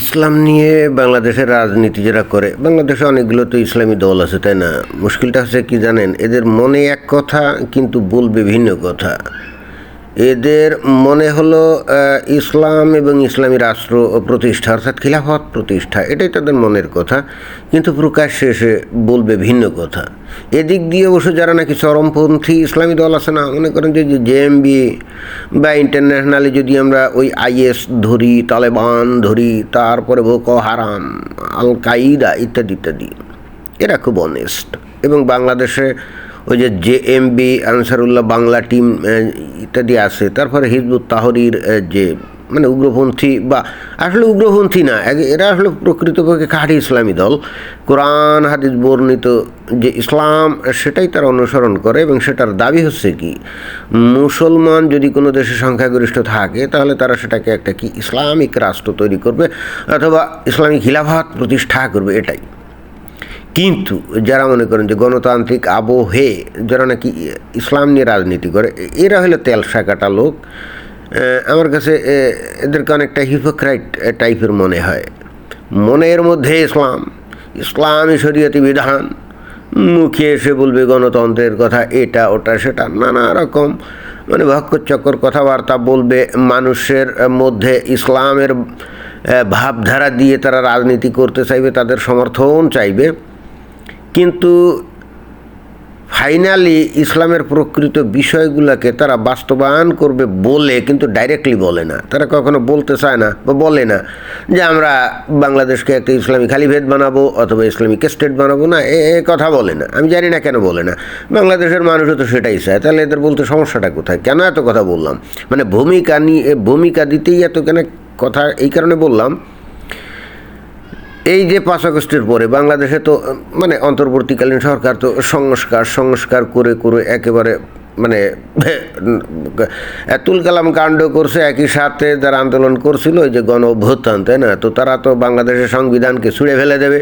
ইসলাম নিয়ে বাংলাদেশের রাজনীতি যারা করে, বাংলাদেশে অনেকগুলো তো ইসলামী দল আছে, তাই না? মুশকিলটা হচ্ছে কি জানেন? এদের মনে এক কথা কিন্তু বলবে ভিন্ন কথা। এদের মনে হলো ইসলাম এবং ইসলামী রাষ্ট্র প্রতিষ্ঠা অর্থাৎ খিলাফত প্রতিষ্ঠা, এটাই তাদের মনের কথা। কিন্তু প্রকাশ শেষে বলবে ভিন্ন কথা। এদিক দিয়ে অবশ্য যারা নাকি চরমপন্থী ইসলামী দল আছে না, মনে করেন যে জেএমবি বা ইন্টারন্যাশনালি যদি আমরা ওই আইএস ধরি, তালেবান ধরি, তারপরে বোকো হারাম আল কাইদা ইত্যাদি ইত্যাদি, এরা খুব অনেস্ট এবং বাংলাদেশে ওই যে জেএমবি আনসারুল্লাহ বাংলা টিম ইত্যাদি আছে। তারপরে হিজবুত তাহরির যে মানে উগ্রপন্থী বা আসলে উগ্রপন্থী না এরা আসলে প্রকৃতপক্ষে খাঁটি ইসলামী দল। কোরআন, হাদিস বর্ণিত যে ইসলাম, সেটাই তারা অনুসরণ করে এবং সেটার দাবি হচ্ছে কি, মুসলমান যদি কোনো দেশে সংখ্যাগরিষ্ঠ থাকে, তাহলে তারা সেটাকে একটা কি ইসলামিক রাষ্ট্র তৈরি করবে, অথবা ইসলামিক খিলাফাত প্রতিষ্ঠা করবে, এটাই। কিন্তু যারা মনে করেন যে গণতান্ত্রিক আবহে, যারা নাকি ইসলাম নিয়ে রাজনীতি করে, এরা হলো তেল শাকাটা লোক। আমার কাছে এদেরকে অনেকটা হিপোক্রাইট টাইপের মনে হয়। মনের মধ্যে ইসলাম, ইসলামী শরীয়তি বিধান। মুখে এসে বলবে গণতন্ত্রের কথা, এটা, ওটা, সেটা, নানা রকম। মানে ভক্কচক্কর কথাবার্তা বলবে, মানুষের মধ্যে ইসলামের ভাবধারা দিয়ে তারা রাজনীতি করতে চাইবে, তাদের সমর্থন চাইবে। কিন্তু ফাইনালি ইসলামের প্রকৃত বিষয়গুলোকে তারা বাস্তবায়ন করবে বলে কিন্তু ডাইরেক্টলি বলে না। তারা কখনো বলতে চায় না বা বলে না যে আমরা বাংলাদেশকে একটা ইসলামী খালিভেদ বানাবো অথবা ইসলামিক স্টেট বানাবো না, এ কথা বলে না। আমি জানি না কেন বলে না। বাংলাদেশের মানুষও তো সেটাই চায়। তাহলে এদের বলতে সমস্যাটা কোথায়? কেন এত কথা বললাম? মানে ভূমিকা নিয়ে ভূমিকা দিতেই এত কেন কথা এই কারণে বললাম এই যে পাঁচ আগস্টের পরে বাংলাদেশে তো মানে অন্তর্বর্তীকালীন সরকার তো সংস্কার সংস্কার করে করে একেবারে মানে এতুল কালাম কাণ্ড করছে, একই সাথে যারা আন্দোলন করছিল, ওই যে গণ অভ্যুত্থান, তাই না? তো তারা তো বাংলাদেশের সংবিধানকে ছুঁড়ে ফেলে দেবে,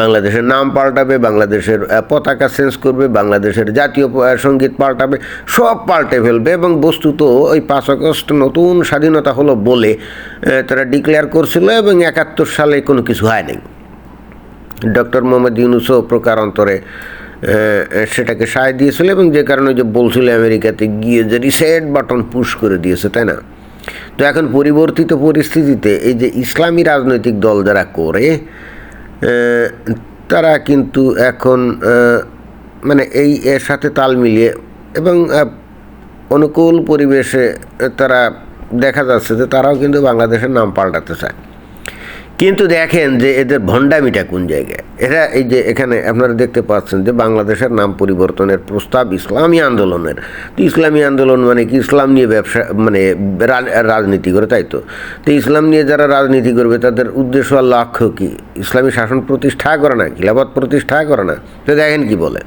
বাংলাদেশের নাম পাল্টাবে, বাংলাদেশের পতাকা চেঞ্জ করবে, বাংলাদেশের জাতীয় সংগীত পাল্টাবে, সব পাল্টে ফেলবে এবং বস্তুত ওই পাঁচ আগস্ট নতুন স্বাধীনতা হলো বলে তারা ডিক্লেয়ার করছিল এবং একাত্তর সালে কোনো কিছু হয় নাই। ডক্টর মোহাম্মদ ইউনুসও প্রকারান্তরে সেটাকে সায় দিয়েছিল এবং যে কারণে যে বলছিল আমেরিকাতে গিয়ে যে রিসেট বাটন পুশ করে দিয়েছে, তাই না? তো এখন পরিবর্তিত পরিস্থিতিতে এই যে ইসলামী রাজনৈতিক দল যারা করে তারা কিন্তু এখন মানে এই এর সাথে তাল মিলিয়ে এবং অনুকূল পরিবেশে তারা দেখা যাচ্ছে যে তারাও কিন্তু বাংলাদেশের নাম পাল্টাতে চায়। কিন্তু দেখেন যে এদের ভণ্ডামিটা কোন জায়গায়? এরা এই যে এখানে আপনারা দেখতে পাচ্ছেন যে বাংলাদেশের নাম পরিবর্তনের প্রস্তাব ইসলামী আন্দোলনের। তো ইসলামী আন্দোলন মানে কি? ইসলাম নিয়ে ব্যবসা মানে রাজনীতি করে, তাই তো? তো ইসলাম নিয়ে যারা রাজনীতি করবে, তাদের উদ্দেশ্য আর লক্ষ্য কি? ইসলামী শাসন প্রতিষ্ঠা করে না খিলাফত প্রতিষ্ঠা করে না? তো দেখেন কি বলে।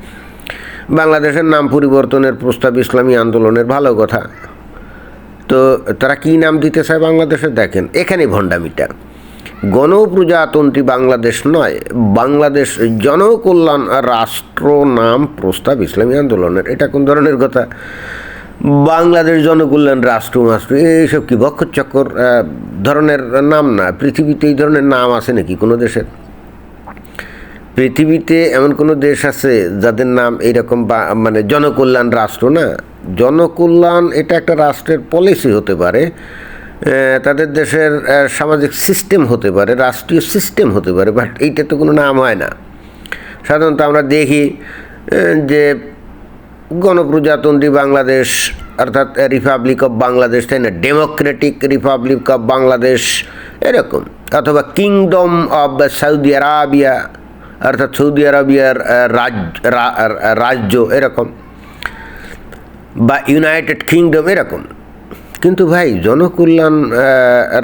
বাংলাদেশের নাম পরিবর্তনের প্রস্তাব ইসলামী আন্দোলনের ভালো কথা। তো তারা কি নাম দিতে চায় বাংলাদেশে? দেখেন, এখানে ভণ্ডামিটা। গণপ্রজাতন্ত্রী বাংলাদেশ নয়, বাংলাদেশ জনকল্যাণ রাষ্ট্র নাম প্রস্তাব ইসলামী আন্দোলনের। এটা কোন ধরনের কথা? বাংলাদেশ জনকল্যাণ রাষ্ট্র মাষ্ট্র এইসব কি বক্ষচক্কর ধরনের নাম না? পৃথিবীতে এই ধরনের নাম আছে নাকি কোনো দেশের? পৃথিবীতে এমন কোনো দেশ আছে যাদের নাম এইরকম বা মানে জনকল্যাণ রাষ্ট্র না? জনকল্যাণ এটা একটা রাষ্ট্রের পলিসি হতে পারে তাদের দেশের সামাজিক সিস্টেম হতে পারে, রাষ্ট্রীয় সিস্টেম হতে পারে বাট এইটা তো কোনো নাম হয় না। সাধারণত আমরা দেখি যে গণপ্রজাতন্ত্রী বাংলাদেশ, অর্থাৎ রিপাবলিক অফ বাংলাদেশ তাই না? ডেমোক্রেটিক রিপাবলিক অফ বাংলাদেশ এরকম। অথবা কিংডম অফ সৌদি আরাবিয়া অর্থাৎ সৌদি আরবিয়ার রাজ্য এরকম। বা ইউনাইটেড কিংডম এরকম। কিন্তু ভাই, জনকল্যাণ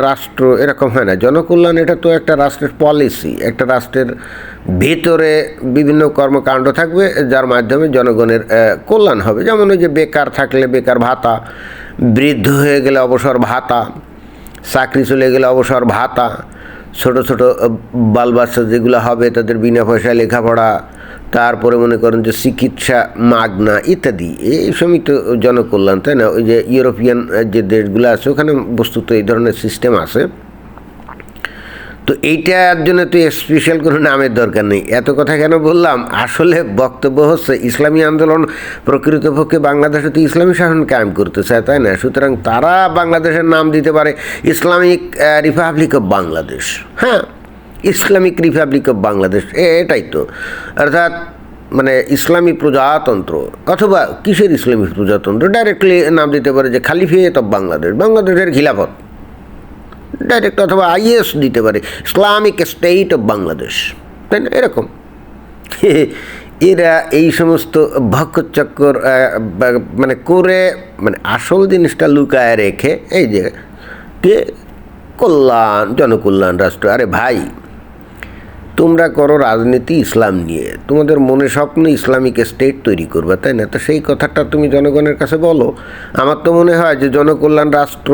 রাষ্ট্র এরকম হয় না। জনকল্যাণ এটা তো একটা রাষ্ট্রের পলিসি একটা রাষ্ট্রের ভিতরে বিভিন্ন কর্মকাণ্ড থাকবে, যার মাধ্যমে জনগণের কল্যাণ হবে। যেমন ওই যে বেকার থাকলে বেকার ভাতা, বৃদ্ধ হয়ে গেলে অবসর ভাতা, চাকরি চলে গেলে অবসর ভাতা, ছোট ছোট বাল বাচ্চা যেগুলো হবে তাদের বিনা পয়সায় লেখাপড়া তারপরে মনে করেন যে চিকিৎসা মাগনা ইত্যাদি, এই তো জনকল্যাণ, তাই না? ওই যে ইউরোপিয়ান যে দেশগুলো আছে, ওখানে বস্তুত এই ধরনের সিস্টেম আছে। তো এইটার জন্য তো স্পেশাল কোনো নামের দরকার নেই। এত কথা কেন বললাম? আসলে বক্তব্য হচ্ছে, ইসলামী আন্দোলন প্রকৃতপক্ষে বাংলাদেশে তো ইসলামী শাসন কায়েম করতে চায় তাই না? সুতরাং তারা বাংলাদেশের নাম দিতে পারে ইসলামিক রিপাবলিক অফ বাংলাদেশ হ্যাঁ? ইসলামিক রিপাবলিক অফ বাংলাদেশ এটাই তো। অর্থাৎ মানে ইসলামী প্রজাতন্ত্র অথবা কিসের ইসলামী প্রজাতন্ত্র? ডাইরেক্টলি নাম দিতে পারে যে খালিফিয়েত অফ বাংলাদেশ বাংলাদেশের খিলাফত। ডাইরেক্ট অথবা আইএস দিতে পারে ইসলামিক স্টেট অফ বাংলাদেশ তাই না? এরকম। এরা এই সমস্ত ভক্কচক্কর আহ, মানে করে মানে আসল জিনিসটা লুকায় রেখে এই যে কে? কল্যাণ জনকল্যাণ রাষ্ট্র। আরে ভাই তোমরা করো রাজনীতি ইসলাম নিয়ে। তোমাদের মনে স্বপ্ন ইসলামিক স্টেট তৈরি করবে, তাই না? তো সেই কথাটা তুমি জনগণের কাছে বলো। আমার তো মনে হয় যে জনকল্যাণ রাষ্ট্র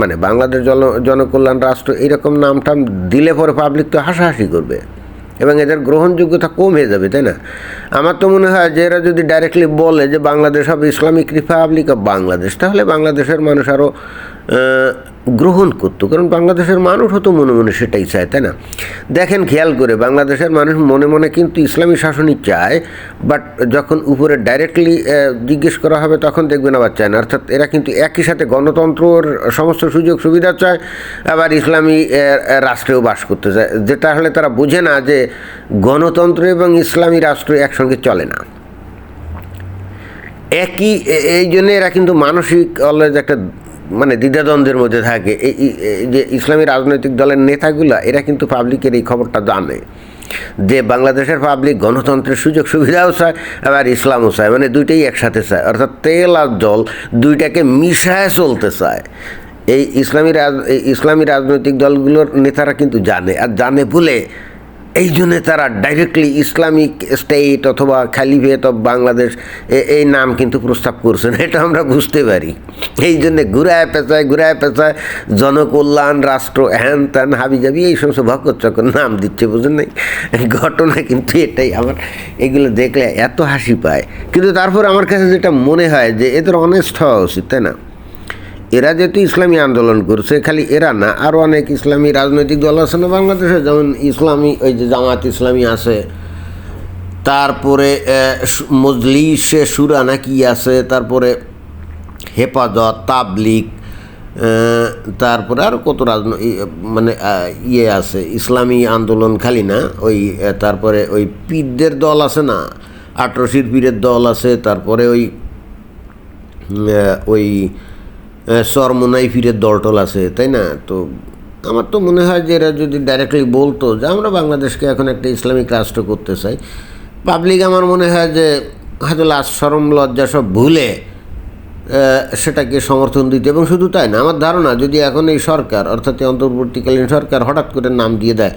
মানে বাংলাদেশ জন, জনকল্যাণ রাষ্ট্র এরকম নাম টাম দিলে পরে পাবলিক তো হাসাহাসি করবে। এবং এদের গ্রহণযোগ্যতা কম হয়ে যাবে, তাই না? আমার তো মনে হয় যে এরা যদি ডাইরেক্টলি বলে যে বাংলাদেশ হবে ইসলামিক রিপাবলিক অফ বাংলাদেশ, তাহলে বাংলাদেশের মানুষ আরও গ্রহণ করতো। কারণ বাংলাদেশের মানুষ হতো মনে মনে সেটাই চায়, তাই না? দেখেন, খেয়াল করে, বাংলাদেশের মানুষ মনে মনে কিন্তু ইসলামী শাসনই চায় বাট যখন উপরে ডাইরেক্টলি জিজ্ঞেস করা হবে, তখন দেখবেন আবার চায় না। অর্থাৎ এরা কিন্তু একই সাথে গণতন্ত্রর সমস্ত সুযোগ সুবিধা চায়, আবার ইসলামী রাষ্ট্রেও বাস করতে চায়। যেটা হলে তারা বোঝে না যে গণতন্ত্র এবং ইসলামী রাষ্ট্র একসঙ্গে চলে না। একই এই জন্য এরা কিন্তু মানসিক অলওয়েজ একটা মানে দ্বিধাদ্বন্দ্বের মধ্যে থাকে। এই যে ইসলামী রাজনৈতিক দলের নেতাগুলা, এরা কিন্তু পাবলিকের এই খবরটা জানে যে বাংলাদেশের পাবলিক গণতন্ত্রের সুযোগ সুবিধাও চায় আবার ইসলামও চায়। মানে দুইটাই একসাথে চায়। অর্থাৎ তেল আর জল দুইটাকে মিশায় চলতে চায়। এই ইসলামী রাজ ইসলামী রাজনৈতিক দলগুলোর নেতারা কিন্তু জানে। আর জানে বলে এই জন্যে তারা ডাইরেক্টলি ইসলামিক স্টেট অথবা খালিফেট অফ বাংলাদেশ এই নাম কিন্তু প্রস্তাব করছেন। এটা আমরা বুঝতে পারি। এই জন্যে ঘুরায় পেঁচায় ঘুরায় পেঁচায় জনকল্যাণ, রাষ্ট্র হ্যান ত্যান হাবি যাবি এই সমস্ত ভকত চকর নাম দিচ্ছে, বুঝুন নাই? ঘটনা কিন্তু এটাই। আমার এগুলো দেখলে এত হাসি পায়। কিন্তু তারপর আমার কাছে যেটা মনে হয় যে এদের অনেস্ট হওয়া উচিত, তাই না? এরা যেহেতু ইসলামী আন্দোলন করছে, খালি এরা না আরও অনেক ইসলামী রাজনৈতিক দল আছে না বাংলাদেশে? যেমন ইসলামী, ওই যে জামাত ইসলামী আছে, তারপরে মজলিসে সুরা নাকি আছে, তারপরে হেফাজত তাবলিক তারপরে আরও কত রাজনৈতিক মানে ইয়ে আছে, ইসলামী আন্দোলন খালি না, ওই তারপরে ওই পীরদের দল আছে না আটরশির পীরের দল আছে, তারপরে ওই ওই সরমোনাই ফিরের দলটল আছে, তাই না? তো আমার তো মনে হয় যে এরা যদি ডাইরেক্টলি বলতো যে আমরা বাংলাদেশকে এখন একটা ইসলামিক রাষ্ট্র করতে চাই পাবলিক আমার মনে হয় যে হয়তো লাশ, সরম, লজ্জা সব ভুলে সেটাকে সমর্থন দিতে এবং শুধু তাই না, আমার ধারণা যদি এখন এই সরকার, অর্থাৎ অন্তর্বর্তীকালীন সরকার হঠাৎ করে নাম দিয়ে দেয়,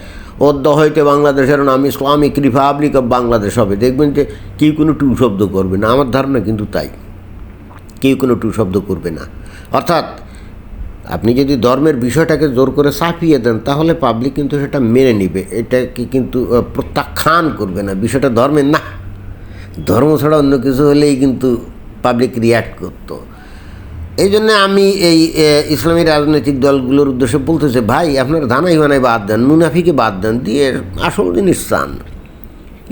অদ্য হইতে বাংলাদেশের নাম ইসলামিক রিপাবলিক অফ বাংলাদেশ হবে, দেখবেন যে কেউ কোনো টু শব্দ করবে না, আমার ধারণা কিন্তু তাই, কেউ কোনো টু শব্দ করবে না। অর্থাৎ আপনি যদি ধর্মের বিষয়টাকে জোর করে চাপিয়ে দেন, তাহলে পাবলিক কিন্তু সেটা মেনে নিবে। এটাকে কিন্তু প্রত্যাখ্যান করবে না। বিষয়টা ধর্মের না। ধর্ম ছাড়া অন্য কিছু হলেই কিন্তু পাবলিক রিয়াক্ট করতো। এই জন্য আমি এই ইসলামী রাজনৈতিক দলগুলোর উদ্দেশ্যে বলতেছে, ভাই, আপনার ধানাই বানাই বাদ দেন, মুনাফিকে বাদ দেন, দিয়ে আসল জিনিস চান।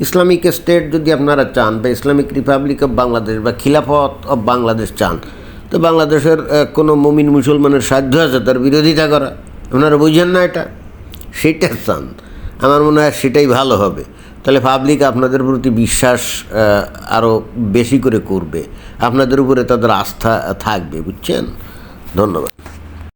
ইসলামিক স্টেট যদি আপনারা চান, বা ইসলামিক রিপাবলিক অফ বাংলাদেশ বা খিলাফত অফ বাংলাদেশ চান তো বাংলাদেশের কোনো মমিন মুসলমানের সাধ্য আছে তার বিরোধিতা করা? ওনারা বুঝেন না এটা? সেটা চান। আমার মনে হয় সেটাই ভালো হবে। তাহলে পাবলিক আপনাদের প্রতি বিশ্বাস আরও বেশি করে করবে। আপনাদের উপরে তাদের আস্থা থাকবে, বুঝছেন? ধন্যবাদ।